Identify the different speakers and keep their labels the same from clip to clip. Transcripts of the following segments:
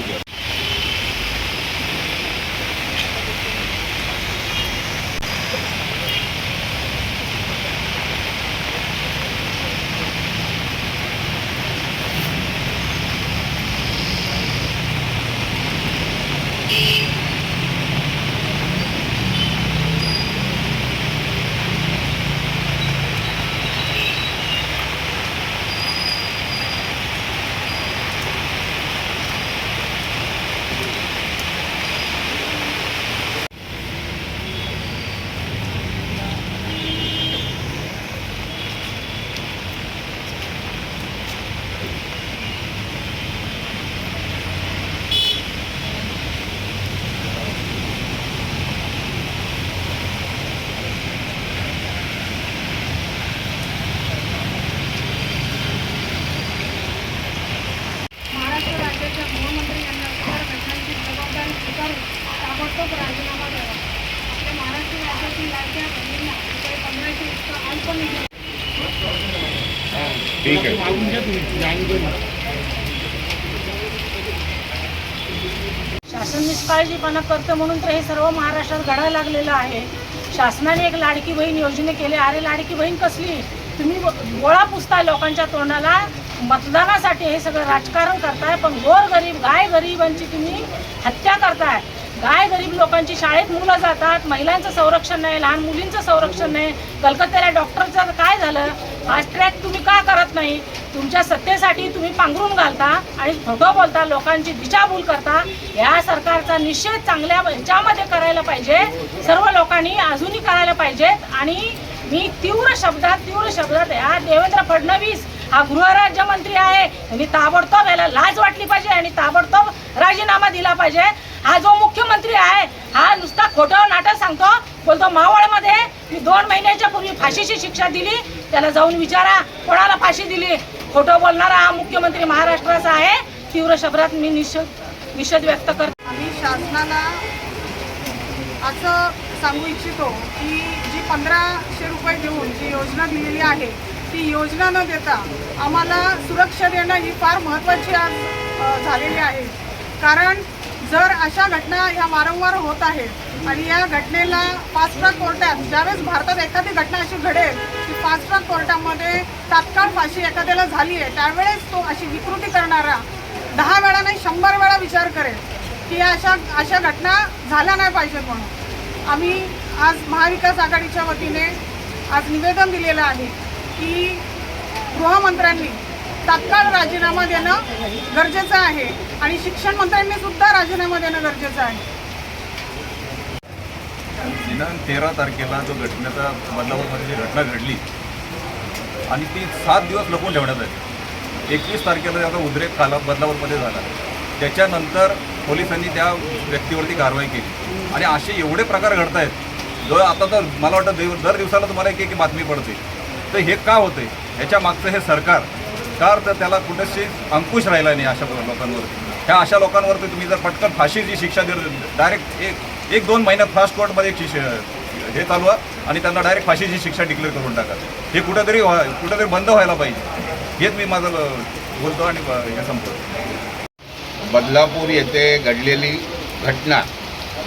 Speaker 1: Together.
Speaker 2: ठीक आहे.
Speaker 1: शासन निष्काळजीपणा करतं म्हणून तर हे सर्व महाराष्ट्रात घडायला लागलेलं आहे. शासनाने एक लाडकी बहीण योजने केले. अरे लाडकी बहीण कसली? तुम्ही गोळा पुसताय लोकांच्या तोंडाला. मतदानासाठी हे सगळं राजकारण करताय पण गोर गरीब गाय गरिबांची तुम्ही हत्या करताय. गाय गरीब लोकांची शाळेत मुलं जातात महिलांचं संरक्षण नाही लहान मुलींचं संरक्षण नाही. कलकत्त्याला डॉक्टरचं काय झालं? फास्ट ट्रॅक तुम्ही करत नाही. तुमच्या सत्तेसाठी तुम्ही पांघरून घालता आणि खोटं बोलता लोकांची दिशाभूल करता या सरकारचा निषेध चांगल्या ह्याच्यामध्ये करायला पाहिजे. सर्व लोकांनी अजूनही करायला पाहिजेत. आणि मी तीव्र शब्दात तीव्र शब्दात या देवेंद्र फडणवीस हा गृहराज्यमंत्री आहे. यांनी ताबडतोब याला लाज वाटली पाहिजे आणि ताबडतोब राजीनामा दिला पाहिजे. हा जो मुख्यमंत्री आहे हा नुसता खोटं नाटक सांगतो. बोलतो मावळमध्ये मी दोन महिन्याच्या पूर्वी फाशीची शिक्षा दिली. त्याला जाऊन विचारा. कोणाला फाशी दिली? खोटं बोलणारा हा मुख्यमंत्री महाराष्ट्राचा आहे. तीव्र शब्दात मी निषेध निषेध व्यक्त करते.
Speaker 3: आम्ही शासनाला असं सांगू इच्छितो की जी पंधराशे रुपये देऊन जी योजना दिलेली आहे ती योजना न देता आम्हाला सुरक्षा देणं ही फार महत्त्वाची आज झालेली आहे. कारण जर अशा घटना ह्या वारंवार होत आहेत आणि या घटनेला फास्ट ट्रॅक कोर्टात ज्यावेळेस भारतात एखादी घटना अशी घडेल की फास्ट ट्रॅक कोर्टामध्ये तात्काळ फाशी एखाद्याला झाली आहे त्यावेळेस तो अशी विकृती करणारा दहा वेळा नाही शंभर वेळा विचार करेल की अशा अशा घटना झाल्या नाही पाहिजे म्हणून. आम्ही आज महाविकास आघाडीच्या वतीने आज निवेदन दिलेलं आहे की गृहमंत्र्यांनी तात्काळ राजीनामा देणं गरजेचं आहे आणि शिक्षण मंत्र्यांनी सुद्धा राजीनामा देणं गरजेचं आहे.
Speaker 2: दिनांक तेरा तारखेला जो घटनेचा बदलापूरमध्ये जी घटना घडली आणि ती सात दिवस लपवून ठेवण्यात आली. एकवीस तारखेला त्याचा उद्रेक काला बदलापूरमध्ये झाला. त्याच्यानंतर पोलिसांनी त्या व्यक्तीवरती कारवाई केली. आणि असे एवढे प्रकार घडत आहेत जो आता तर मला वाटतं देव दर दिवसाला तुम्हाला एक एक बातमी पडते. तर हे का होते? ह्याच्या मागचं हे सरकार का तर त्याला कुठेशी अंकुश राहिला नाही अशा लोकांवर ह्या अशा लोकांवरती तुम्ही जर पटकन फाशीची शिक्षा दिली डायरेक्ट एक एक दोन महिन्यात फास्ट कोर्टमध्ये एक हे चालवा आणि त्यांना डायरेक्ट फाशीची शिक्षा डिक्लेअर करून टाका. हे कुठंतरी व्हा कुठंतरी बंद व्हायला पाहिजे. हेच मी माझं बोलतो आणि हे संपतो
Speaker 4: बदलापूर येथे घडलेली घटना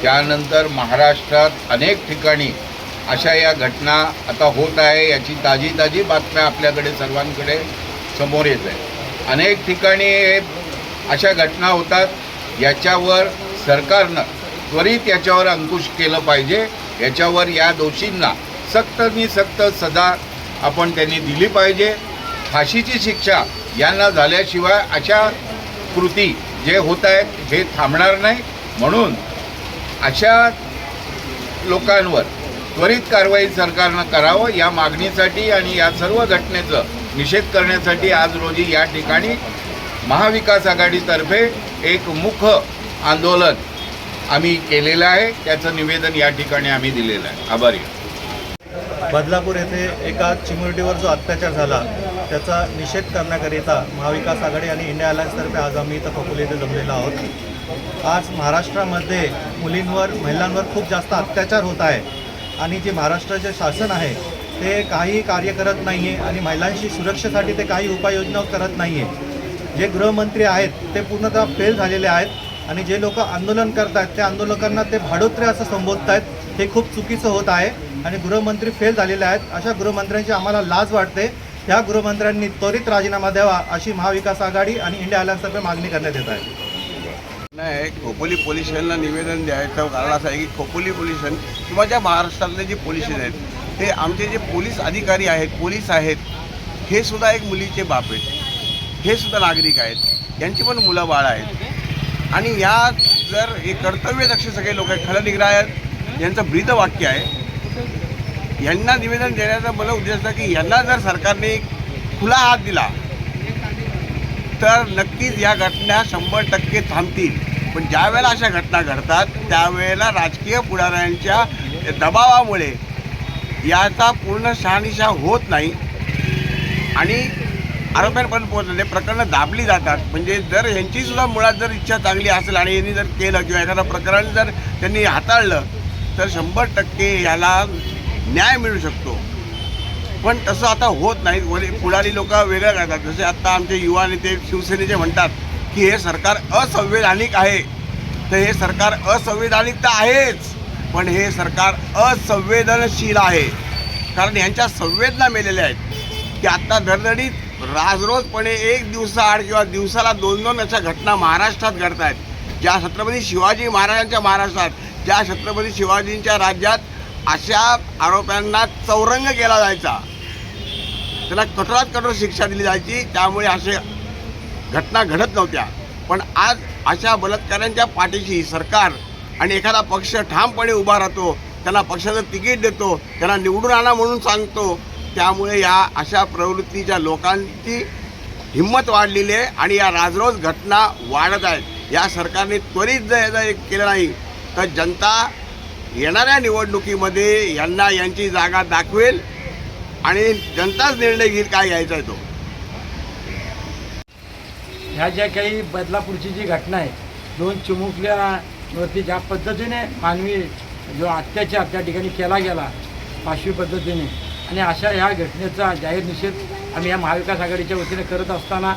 Speaker 4: त्यानंतर महाराष्ट्रात अनेक ठिकाणी अशा या घटना आता होत आहे याची ताजी ताजी बातम्या आपल्याकडे सर्वांकडे समोर येत आहे अनेक ठिकाणी अशा घटना होतात याच्यावर सरकारनं त्वरित याच्यावर अंकुश केलं पाहिजे. याच्यावर या दोषींना सक्तनी सक्त सजा आपण त्यांनी दिली पाहिजे. फाशीची शिक्षा यांना झाल्याशिवाय अशा कृती जे होत आहेत हे थांबणार नाही. म्हणून अशा लोकांवर त्वरित कारवाई सरकारनं करावं. या मागणीसाठी आणि या सर्व घटनेचं निषेध करण्यासाठी आज रोजी या ठिकाणी महाविकास आघाडीतर्फे एक मुख आंदोलन आम्ही केलेलं आहे. त्याचं निवेदन या ठिकाणी आम्ही दिलेलं आहे. आभारी
Speaker 5: बदलापूर येथे एका चिमुरटीवर जो अत्याचार झाला त्याचा निषेध करण्याकरिता महाविकास आघाडी आणि इंडिया अलायन्सतर्फे आज आम्ही इथं खोपोली येथे जमलेलो आहोत. आज महाराष्ट्रामध्ये मुलींवर महिलांवर खूप जास्त अत्याचार होत आहे. आणि जे महाराष्ट्राचे शासन आहे ते काही कार्य करत नाही आहे आणि महिलांशी सुरक्षेसाठी ते काही उपाययोजना करत नाही आहे जे गृहमंत्री आहेत ते पूर्णतः फेल झालेले आहेत. आणि जे लोक आंदोलन करत आहेत त्या आंदोलकांना ते भाडोत्रे असं संबोधत आहेत हे खूप चुकीचं होत आहे आणि गृहमंत्री फेल झालेले आहेत. अशा गृहमंत्र्यांची आम्हाला लाज वाटते. ह्या गृहमंत्र्यांनी त्वरित राजीनामा द्यावा अशी महाविकास आघाडी आणि इंडिया अलायन्सतर्फे मागणी करण्यात येत आहे.
Speaker 6: नाही खोपोली पोलीस स्टेशनला निवेदन द्यायचं कारण असं आहे की खोपोली पोलीस स्टेशन किंवा ज्या महाराष्ट्रातले जे पोलीस आहेत ते आमचे जे पोलीस अधिकारी आहेत पोलीस आहेत हे सुद्धा एक मुलीचे बाप आहेत. हे सुद्धा नागरिक आहेत. यांची पण मुलं बाळ आहेत. आणि या जर हे कर्तव्यदक्ष सगळे लोक आहेत खरं आहेत यांचं ब्रीद वाक्य आहे. यांना निवेदन देण्याचा मला उद्देश होता की यांना जर सरकारने खुला हात दिला तर नक्कीच या घटना शंभर टक्के थांबतील. पण ज्या वेळेला अशा घटना घडतात त्यावेळेला राजकीय पुढाऱ्यांच्या दबावामुळे याचा पूर्ण शहानिशा होत नाही. आणि आरोप्यांपर्यंत पोहोचले प्रकरणं दाबली जातात. म्हणजे जर यांची सुद्धा मुळात जर इच्छा चांगली असेल आणि यांनी जर केलं किंवा एखादं प्रकरण जर त्यांनी हाताळलं तर शंभर टक्के याला न्याय मिळू शकतो. पण तसं आता होत नाही. वरी पुढारी लोक वेगळं करतात. जसे आत्ता आमचे युवा नेते शिवसेनेचे म्हणतात की हे सरकार असंवैधानिक आहे. तर हे सरकार असंवैधानिक तर आहेच पण हे सरकार असंवेदनशील आहे. कारण यांच्या संवेदना मेलेल्या आहेत. की आत्ता धडधडीत राजरोजपणे एक दिवसाआड किंवा दिवसाला दोन दोन अशा घटना महाराष्ट्रात घडत आहेत ज्या छत्रपती शिवाजी महाराजांच्या महाराष्ट्रात ज्या छत्रपती शिवाजींच्या राज्यात अशा आरोप्यांना चौरंग केला जायचा. त्यांना कठोरात कठोर शिक्षा दिली जायची. त्यामुळे असे घटना घडत नव्हत्या. पण आज अशा बलात्कारांच्या पाठीशी सरकार आणि एखादा पक्ष ठामपणे उभा राहतो त्यांना पक्षाचं तिकीट देतो त्यांना निवडून आणा म्हणून सांगतो त्यामुळे या अशा प्रवृत्तीच्या लोकांची हिंमत वाढलेली आहे आणि या राजरोज घटना वाढत आहेत या सरकारने त्वरित जर याचं एक केलं नाही तर जनता येणाऱ्या निवडणुकीमध्ये यांना यांची जागा दाखवेल आणि जनताच निर्णय घेईल काय घ्यायचा आहे तो.
Speaker 7: ह्या ज्या काही बदलापूरची जी घटना आहे दोन चिमुकल्यावरती ज्या पद्धतीने मानवी जो अत्याचार त्या ठिकाणी केला गेला पाशवी पद्धतीने. आणि अशा ह्या घटनेचा जाहीर निषेध आम्ही या महाविकास आघाडीच्या वतीने करत असताना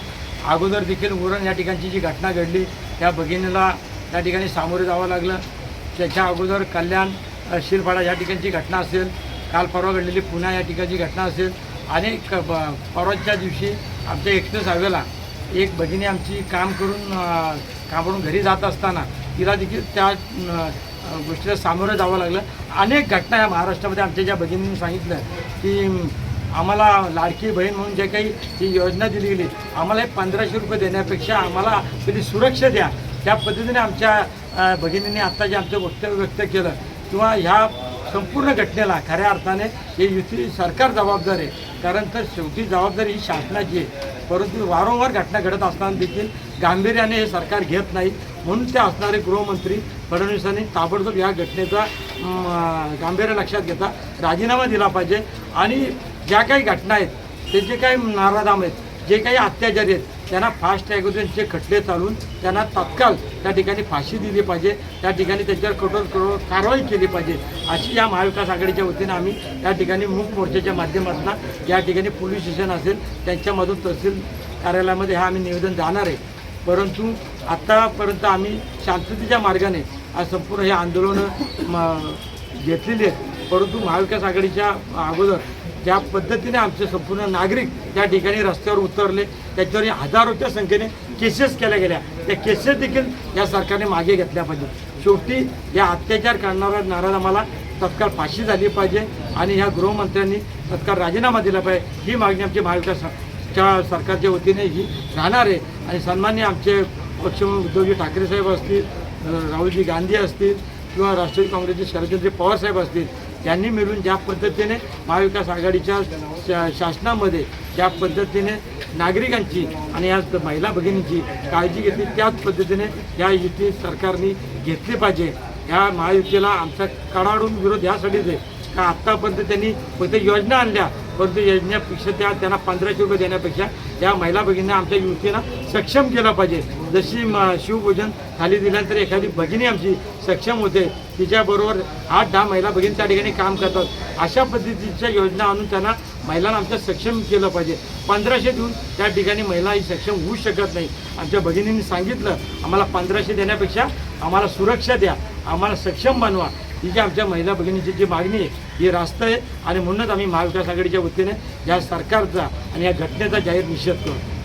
Speaker 7: अगोदर देखील उरण या ठिकाणची जी घटना घडली त्या भगिनीला त्या ठिकाणी सामोरे जावं लागलं. त्याच्या अगोदर कल्याण अ, शिरपाडा या ठिकाणची घटना असेल काल परवा घडलेली पुन्हा या ठिकाणची घटना असेल. आणि क परवाच्या दिवशी आमच्या एक्सप्रेस हायवेला एक भगिनी आमची काम करून कामावरून घरी जात असताना तिला देखील त्या गोष्टीला सामोरं जावं लागलं. अनेक घटना या महाराष्ट्रामध्ये आमच्या ज्या भगिनींनी सांगितलं की आम्हाला लाडकी बहीण म्हणून जे काही ही योजना दिली गेली आम्हाला हे पंधराशे रुपये देण्यापेक्षा आम्हाला कधी सुरक्षा द्या. त्या पद्धतीने आमच्या भगिनींनी आत्ता जे आमचं वक्तव्य व्यक्त केलं किंवा ह्या संपूर्ण घटनेला खऱ्या अर्थाने हे युती सरकार जबाबदार आहे. कारण तर शेवटी जबाबदारी ही शासनाची आहे. परंतु वारंवार घटना घडत असताना देखील गांभीर्याने हे सरकार घेत नाही. म्हणून ते असणारे गृहमंत्री फडणवीसांनी ताबडतोब या घटनेचा गांभीर्य लक्षात घेता राजीनामा दिला पाहिजे. आणि ज्या काही घटना आहेत ते जे काही नाराधाम आहेत जे काही अत्याचारी आहेत त्यांना फास्ट ट्रॅकचे खटले चालून त्यांना तत्काळ त्या ठिकाणी फाशी दिली पाहिजे. त्या ठिकाणी त्यांच्यावर कठोर कठोर कारवाई केली पाहिजे. अशी या महाविकास आघाडीच्या वतीनं आम्ही त्या ठिकाणी मूक मोर्चाच्या माध्यमातून या ठिकाणी पोलीस स्टेशन असेल त्यांच्यामधून तहसील कार्यालयामध्ये हा आम्ही निवेदन जाणार आहे. परंतु आत्तापर्यंत आम्ही शांततेच्या मार्गाने आज संपूर्ण हे आंदोलनं घेतलेली आहेत. परंतु महाविकास आघाडीच्या अगोदर ज्या पद्धतीने आमचे संपूर्ण नागरिक त्या ठिकाणी रस्त्यावर उतरले त्याच्यावर हजारोच्या संख्येने केसेस केल्या गेल्या. त्या केसेस देखील या सरकारने मागे घेतल्या पाहिजे शेवटी या अत्याचार करणाऱ्या नारायणामाला तत्काळ फाशी झाली पाहिजे आणि ह्या गृहमंत्र्यांनी तत्काळ राजीनामा दिला पाहिजे. ही मागणी आमची महाविकास आमच्या सरकारच्या वतीने ही राहणार आहे. आणि सन्मान्य आमचे पक्ष उद्धवजी ठाकरे साहेब असतील राहुलजी गांधी असतील किंवा राष्ट्रवादी काँग्रेसचे शरदचंद्र पवार साहेब असतील त्यांनी मिळून ज्या पद्धतीने महाविकास आघाडीच्या शा शासनामध्ये ज्या पद्धतीने नागरिकांची आणि या महिला भगिनींची काळजी घेतली त्याच पद्धतीने या युती सरकारने घेतली पाहिजे. ह्या महायुतीला आमचा कडाडून विरोध यासाठीच आहे. का आत्तापर्यंत त्यांनी फक्त योजना आणल्या? परंतु योजनेपेक्षा त्या त्यांना पंधराशे रुपये देण्यापेक्षा या महिला भगिनींना आमच्या युवतीला सक्षम केलं पाहिजे. जशी म शिवभोजन खाली दिल्यानंतर एखादी भगिनी आमची सक्षम होते. तिच्याबरोबर आठ दहा महिला भगिनी त्या ठिकाणी काम करतात. अशा पद्धतीच्या योजना आणून त्यांना महिलांना आमच्या सक्षम केलं पाहिजे. पंधराशे देऊन त्या ठिकाणी महिला ही सक्षम होऊ शकत नाही. आमच्या भगिनींनी सांगितलं आम्हाला पंधराशे देण्यापेक्षा आम्हाला सुरक्षा द्या. आम्हाला सक्षम बनवा. ही जी आमच्या महिला भगिनीची जी मागणी आहे ही रास्त आहे. आणि म्हणूनच आम्ही महाविकास आघाडीच्या वतीने या सरकारचा आणि या घटनेचा जाहीर निषेध करतो.